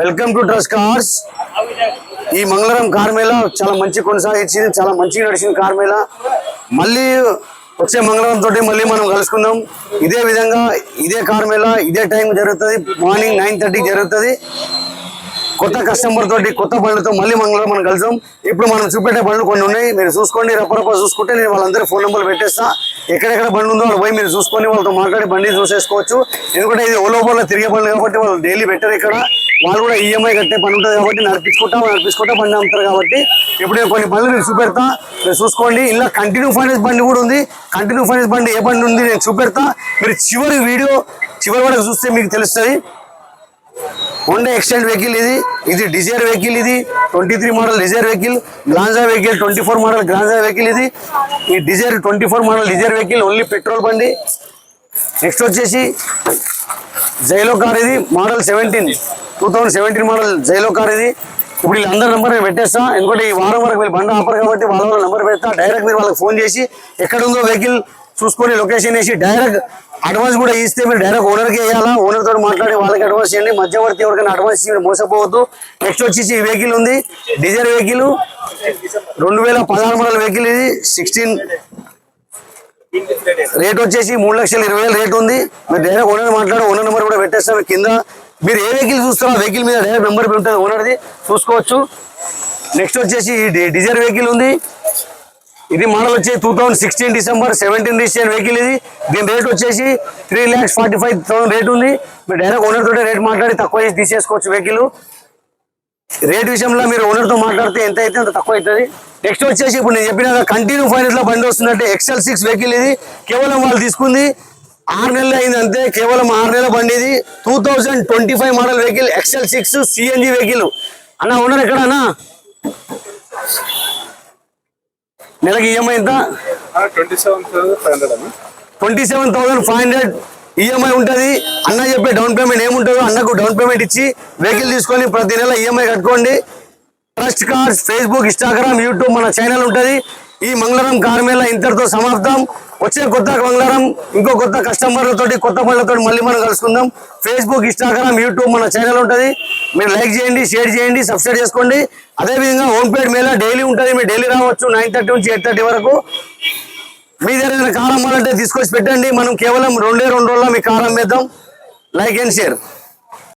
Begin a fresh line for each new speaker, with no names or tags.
Welcome to trust cars. ఈ మంగళవారం car mela చాలా మంచి కొనసాగించింది చాలా మంచిగా నడిచింది కార్ మేళ. మళ్ళీ వచ్చే మంగళవారం తోటి మళ్ళీ మనం కలుసుకుందాం. ఇదే విధంగా ఇదే కార్ మేళ ఇదే టైం జరుగుతుంది. మార్నింగ్ నైన్ థర్టీకి జరుగుతుంది. కొత్త కస్టమర్ తోటి కొత్త బండ్లతో మళ్ళీ మంగళవారం మనం కలుసాం ఇప్పుడు మనం చూపెట్టే బండ్లు కొన్ని ఉన్నాయి. మీరు చూసుకోండి రప్పరప్ప చూసుకుంటే నేను వాళ్ళందరూ ఫోన్ నెంబర్ పెట్టేస్తా. ఎక్కడెక్కడ బండి ఉందో వాళ్ళు పోయి మీరు చూసుకొని వాళ్ళతో మాట్లాడి బండి చూసేసుకోవచ్చు. ఎందుకంటే ఇది ఓలోపోలో తిరిగే బండ్లు కాబట్టి వాళ్ళు డైలీ పెట్టరు ఇక్కడ. వాళ్ళు కూడా ఈఎంఐ కట్టే పని ఉంటుంది కాబట్టి నడిపించుకుంటా నడిపించుకుంటా బండి అమ్ముతారు కాబట్టి ఇప్పుడు కొన్ని పనులు నేను చూపెడతా. మీరు చూసుకోండి. ఇలా కంటిన్యూ ఫైనాన్స్ బండి కూడా ఉంది. కంటిన్యూ ఫైనాన్స్ బండి ఏ బండి ఉంది నేను చూపెడతా. మీరు చివరి వీడియో చివరి వరకు చూస్తే మీకు తెలుస్తుంది. హోండా ఎక్స్టెండ్ వెహికల్ ఇది. ఇది డిజైర్ వెహికల్ ఇది. Twenty three model Dzire vehicle Glanza vehicle twenty four model Glanza vehicle ఇది. ఈ Dzire twenty four model Dzire vehicle only petrol బండి. నెక్స్ట్ వచ్చేసి జైలో కార్ ఇది model seventeen two thousand seventeen model Xylo car ఇది. ఇప్పుడు వీళ్ళందరి number నేను పెట్టేస్తా. ఎందుకంటే ఈ వారం వరకు వీళ్ళు బండి ఆపరు కాబట్టి వాళ్ళ వాళ్ళ నెంబర్ పెడతా. డైరెక్ట్ మీరు వాళ్ళకి ఫోన్ చేసి ఎక్కడ ఉందో వెహికల్ చూసుకొని లొకేషన్ వేసి డైరెక్ట్ అడ్వాన్స్ కూడా ఇస్తే మీరు డైరెక్ట్ ఓనర్కి వేయాలా ఓనర్ తోటి మాట్లాడి వాళ్ళకి అడ్వాన్స్ చేయండి మధ్యవర్తి ఎవరికైనా అడ్వాన్స్ ఇచ్చి మోసపోవద్దు. నెక్స్ట్ వచ్చేసి ఈ వెహికల్ ఉంది. డీజర్ వెహికల్ రెండు వేల పదహారు మోడల్ వెహికల్ ఇది. సిక్స్టీన్ రేట్ వచ్చేసి మూడు లక్షల ఇరవై వేలు రేట్ ఉంది. మీరు డైరెక్ట్ ఓనర్ మాట్లాడి ఓనర్ నెంబర్ కూడా పెట్టేస్తాను కింద. మీరు ఏ వెహికల్ చూస్తారో ఆ వెహికల్ మీద డైరెక్ట్ నెంబర్ ఉంటుంది ఓనర్ది చూసుకోవచ్చు. నెక్స్ట్ వచ్చేసి డిజైర్ వెహికల్ ఉంది. ఇది మోడల్ వచ్చి two thousand sixteen December seventeen registration vehicle ఇది. దీని రేట్ వచ్చేసి three lakhs forty five thousand rate ఉంది. మీరు డైరెక్ట్ ఓనర్ తోటే రేట్ మాట్లాడి తక్కువ చేసి తీసేసుకోవచ్చు వెహికల్. రేట్ విషయంలో మీరు ఓనర్తో మాట్లాడితే ఎంత అయితే అంత తక్కువ అవుతుంది. నెక్స్ట్ వచ్చేసి ఇప్పుడు నేను చెప్పిన కంటిన్యూ ఫైనాన్స్లో బండి వస్తుందంటే ఎక్సెల్ సిక్స్ వెహికల్ ఇది కేవలం వాళ్ళు తీసుకుంది. ఆరు నెలలు అయింది అంతే కేవలం ఆరు నెలల బండి ఇది two thousand twenty five model vehicle XL six CNG vehicle అన్న ఓనర్ ఎక్కడ అన్న నెలకి ఈఎంఐ ఎంత?
Twenty seven
twenty thousand five hundred EMI ఉంటుంది. అన్న చెప్పే డౌన్ పేమెంట్ ఏముంటుందో అన్నకు డౌన్ పేమెంట్ ఇచ్చి వెహికల్ తీసుకొని ప్రతి నెల ఈఎంఐ కట్టుకోండి. Trust cars Facebook Instagram YouTube మన ఛానల్ ఉంటుంది. ఈ మంగళరం కార్ మేళ ఇంతటితో సమాప్తం. వచ్చే కొత్త మంగళరం ఇంకో కొత్త కస్టమర్లతోటి కొత్త పనులతో మళ్ళీ మనం కలుసుకుందాం. ఫేస్బుక్ ఇన్స్టాగ్రామ్ యూట్యూబ్ మన ఛానల్ ఉంటుంది. మీరు లైక్ చేయండి షేర్ చేయండి సబ్స్క్రైబ్ చేసుకోండి. అదేవిధంగా హోమ్ పేడ్ మేళ డైలీ ఉంటుంది. మీరు డైలీ రావచ్చు నైన్ థర్టీ నుంచి ఎయిట్ థర్టీ వరకు. మీ దగ్గర కారం అంటే తీసుకొచ్చి పెట్టండి. మనం కేవలం రెండే రెండు రోజుల్లో మీ కారం వేద్దాం. Like and share